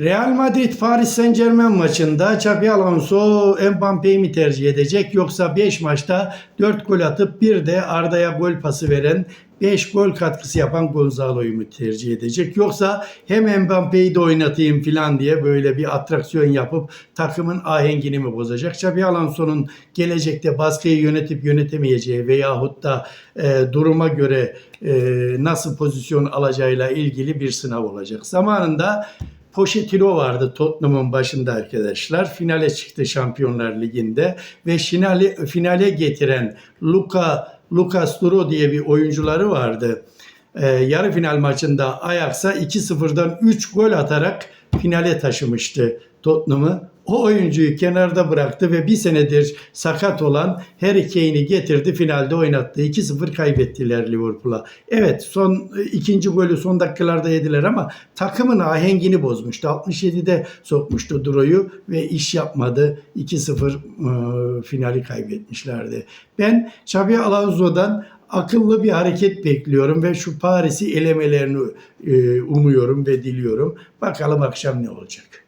Real Madrid Paris Saint Germain maçında Xabi Alonso Mbappe'yi mi tercih edecek yoksa 5 maçta 4 gol atıp bir de Arda'ya gol pası veren 5 gol katkısı yapan Gonzalo'yu mu tercih edecek yoksa hem Mbappe'yi de oynatayım falan diye böyle bir atraksiyon yapıp takımın ahengini mi bozacak? Xabi Alonso'nun gelecekte baskıyı yönetip yönetemeyeceği veyahut da e, duruma göre e, nasıl pozisyon alacağıyla ilgili bir sınav olacak. Zamanında Pochettino vardı Tottenham'ın başında arkadaşlar. Finale çıktı Şampiyonlar Ligi'nde ve finale, finale getiren Luka Lucas Duro diye bir oyuncuları vardı. Ee, yarı final maçında Ajax'a 2-0'dan 3 gol atarak finale taşımıştı Tottenham'ı. O oyuncuyu kenarda bıraktı ve bir senedir sakat olan Harry Kane'i getirdi finalde oynattı. 2-0 kaybettiler Liverpool'a. Evet son ikinci golü son dakikalarda yediler ama takımın ahengini bozmuştu. 67'de sokmuştu Duro'yu ve iş yapmadı. 2-0 e, finali kaybetmişlerdi. Ben Xabi Alonso'dan akıllı bir hareket bekliyorum ve şu Paris'i elemelerini e, umuyorum ve diliyorum. Bakalım akşam ne olacak.